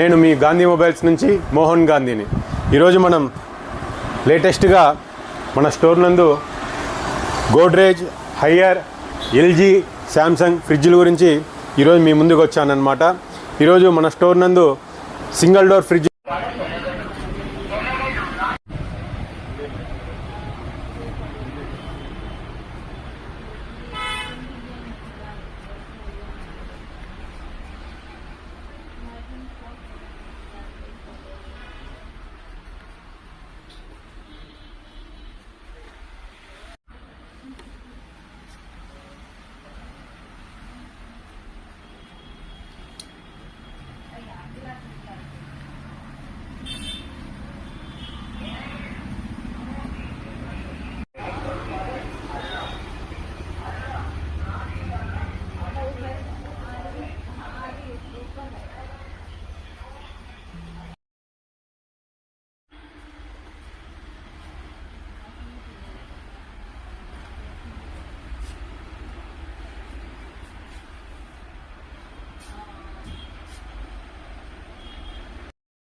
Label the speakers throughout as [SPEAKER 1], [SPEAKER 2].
[SPEAKER 1] నేను మీ గాంధీ మొబైల్స్ నుంచి మోహన్ గాంధీని. ఈరోజు మనం లేటెస్ట్గా మన స్టోర్ నందు గోడ్రేజ్ హయ్యర్ ఎల్జీ శాంసంగ్ ఫ్రిడ్జ్ల గురించి ఈరోజు మీ ముందుకు వచ్చానన్నమాట. ఈరోజు మన స్టోర్ నందు సింగిల్ డోర్ ఫ్రిడ్జ్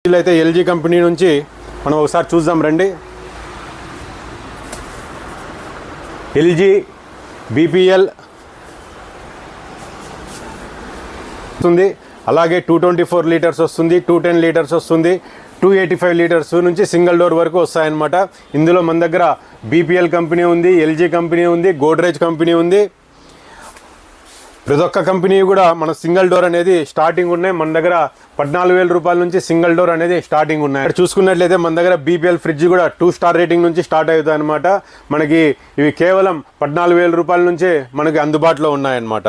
[SPEAKER 1] అయితే ఎల్జీ కంపెనీ నుంచి మనం ఒకసారి చూద్దాం రండి. ఎల్జీ బీపీఎల్ వస్తుంది. అలాగే టూ ట్వంటీ ఫోర్ లీటర్స్ వస్తుంది టూ టెన్ లీటర్స్ వస్తుంది టూ ఎయిటీ ఫైవ్ లీటర్స్ నుంచి సింగిల్ డోర్ వరకు వస్తాయన్నమాట. ఇందులో మన దగ్గర బీపీఎల్ కంపెనీ ఉంది ఎల్జీ కంపెనీ ఉంది గోడ్రేజ్ కంపెనీ ఉంది. ప్రతి ఒక్క కంపెనీ కూడా మన సింగిల్ డోర్ అనేది స్టార్టింగ్ ఉన్నాయి. మన దగ్గర పద్నాలుగు వేల రూపాయల నుంచి సింగిల్ డోర్ అనేది స్టార్టింగ్ ఉన్నాయి. ఇక్కడ చూసుకున్నట్లయితే మన దగ్గర బీపీఎల్ ఫ్రిడ్జ్ కూడా టూ స్టార్ రేటింగ్ నుంచి స్టార్ట్ అవుతాయి అనమాట మనకి ఇవి కేవలం పద్నాలుగు వేల రూపాయల నుంచే మనకి అందుబాటులో ఉన్నాయన్నమాట.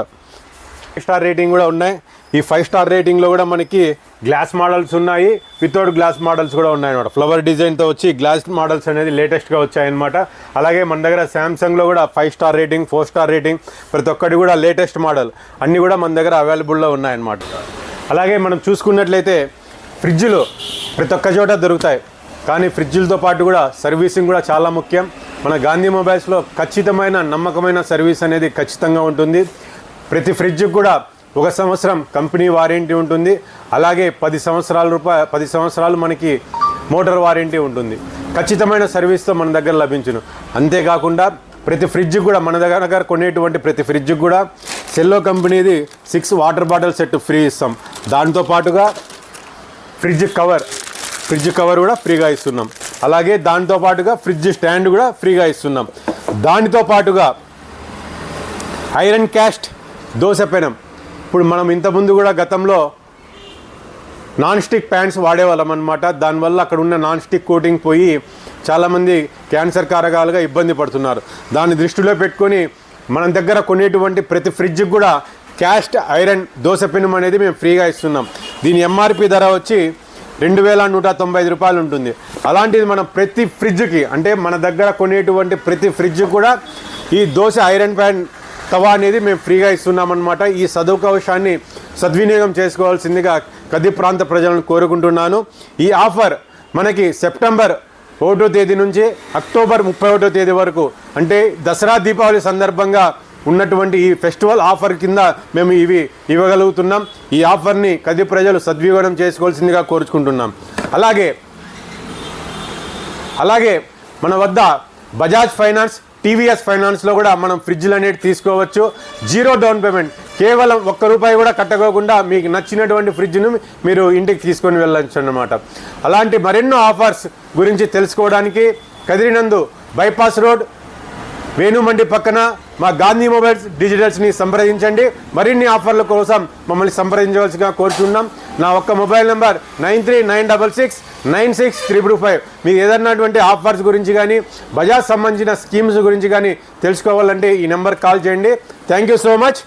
[SPEAKER 1] స్టార్ రేటింగ్ కూడా ఉన్నాయి. ఈ ఫైవ్ స్టార్ రేటింగ్లో కూడా మనకి గ్లాస్ మోడల్స్ ఉన్నాయి. వితౌట్ గ్లాస్ మోడల్స్ కూడా ఉన్నాయి అనమాట ఫ్లవర్ డిజైన్తో వచ్చి గ్లాస్ మోడల్స్ అనేది లేటెస్ట్గా వచ్చాయన్నమాట. అలాగే మన దగ్గర శాంసంగ్లో కూడా five star rating four star rating ప్రతి ఒక్కటి కూడా లేటెస్ట్ మోడల్ అన్నీ కూడా మన దగ్గర అవైలబుల్లో ఉన్నాయన్నమాట. అలాగే మనం చూసుకున్నట్లయితే ఫ్రిడ్జ్లు ప్రతి ఒక్క చోట దొరుకుతాయి. కానీ ఫ్రిడ్జ్లతో పాటు కూడా సర్వీసింగ్ కూడా చాలా ముఖ్యం. మన గాంధీ మొబైల్స్లో ఖచ్చితమైన నమ్మకమైన సర్వీస్ అనేది ఖచ్చితంగా ఉంటుంది. ప్రతి ఫ్రిడ్జ్కి కూడా ఒక సంవత్సరం కంపెనీ వారంటీ ఉంటుంది. అలాగే పది సంవత్సరాల రూపాయ పది సంవత్సరాలు మనకి మోటార్ వారంటీ ఉంటుంది. ఖచ్చితమైన సర్వీస్తో మన దగ్గర లభించును. అంతేకాకుండా ప్రతి ఫ్రిడ్జ్ కూడా మన దగ్గర దగ్గర కొనేటువంటి ప్రతి ఫ్రిడ్జ్ కూడా సెల్లో కంపెనీది six water bottle set free ఇస్తాం. దాంతో పాటుగా ఫ్రిడ్జ్ కవర్ ఫ్రిడ్జ్ కవర్ కూడా ఫ్రీగా ఇస్తున్నాం. అలాగే దాంతో పాటుగా ఫ్రిడ్జ్ స్టాండ్ కూడా ఫ్రీగా ఇస్తున్నాం. దానితో పాటుగా ఐరన్ క్యాస్ట్ దోశ పెనం. ఇప్పుడు మనం ఇంతకుముందు కూడా గతంలో నాన్ స్టిక్ ప్యాంట్స్ వాడేవాళ్ళం అనమాట దానివల్ల అక్కడ ఉన్న నాన్ స్టిక్ కోటింగ్ పోయి చాలామంది క్యాన్సర్ కారకాలుగా ఇబ్బంది పడుతున్నారు. దాన్ని దృష్టిలో పెట్టుకొని మన దగ్గర కొనేటువంటి ప్రతి ఫ్రిడ్జ్కి కూడా క్యాస్ట్ ఐరన్ దోశ పెనం అనేది మేము ఫ్రీగా ఇస్తున్నాం. దీని ఎంఆర్పి ధర వచ్చి రెండు వేల నూట తొంభై ఐదు రూపాయలు ఉంటుంది. అలాంటిది మనం ప్రతి ఫ్రిడ్జ్కి అంటే మన దగ్గర కొనేటువంటి ప్రతి ఫ్రిడ్జ్ కూడా ఈ దోశ ఐరన్ ప్యాన్ తవా అనేది మేము ఫ్రీగా ఇస్తున్నామన్నమాట. ఈ సదువకాశాన్ని సద్వినియోగం చేసుకోవాల్సిందిగా కది ప్రాంత ప్రజలను కోరుకుంటున్నాను. ఈ ఆఫర్ మనకి సెప్టెంబర్ ఒకటో తేదీ నుంచి అక్టోబర్ ముప్పై ఒకటో తేదీ వరకు అంటే దసరా దీపావళి సందర్భంగా ఉన్నటువంటి ఈ ఫెస్టివల్ ఆఫర్ కింద మేము ఇవి ఇవ్వగలుగుతున్నాం. ఈ ఆఫర్ని కది ప్రజలు సద్వినియోగం చేసుకోవాల్సిందిగా కోరుచుకుంటున్నాం. అలాగే అలాగే మన వద్ద బజాజ్ ఫైనాన్స్ టీవీఎస్ ఫైనాన్స్లో కూడా మనం ఫ్రిడ్జ్లు అనేవి తీసుకోవచ్చు. Zero down payment. కేవలం ఒక్క రూపాయి కూడా కట్టకోకుండా మీకు నచ్చినటువంటి ఫ్రిడ్జ్ను మీరు ఇంటికి తీసుకొని వెళ్ళచ్చు అన్నమాట. అలాంటి మరెన్నో ఆఫర్స్ గురించి తెలుసుకోవడానికి కదిరినందు బైపాస్ రోడ్ వేణుమండి పక్కన మా గాంధీ మొబైల్స్ డిజిటల్స్ని సంప్రదించండి. మరిన్ని ఆఫర్ల కోసం మమ్మల్ని సంప్రదించవలసిగా కోరుచున్నాం. నా ఒక్క mobile number nine three nine double six nine six triple five. మీకు ఏదన్నటువంటి ఆఫర్స్ గురించి కానీ బజాజ్ సంబంధించిన స్కీమ్స్ గురించి కానీ తెలుసుకోవాలంటే ఈ నెంబర్ కాల్ చేయండి. Thank you so much.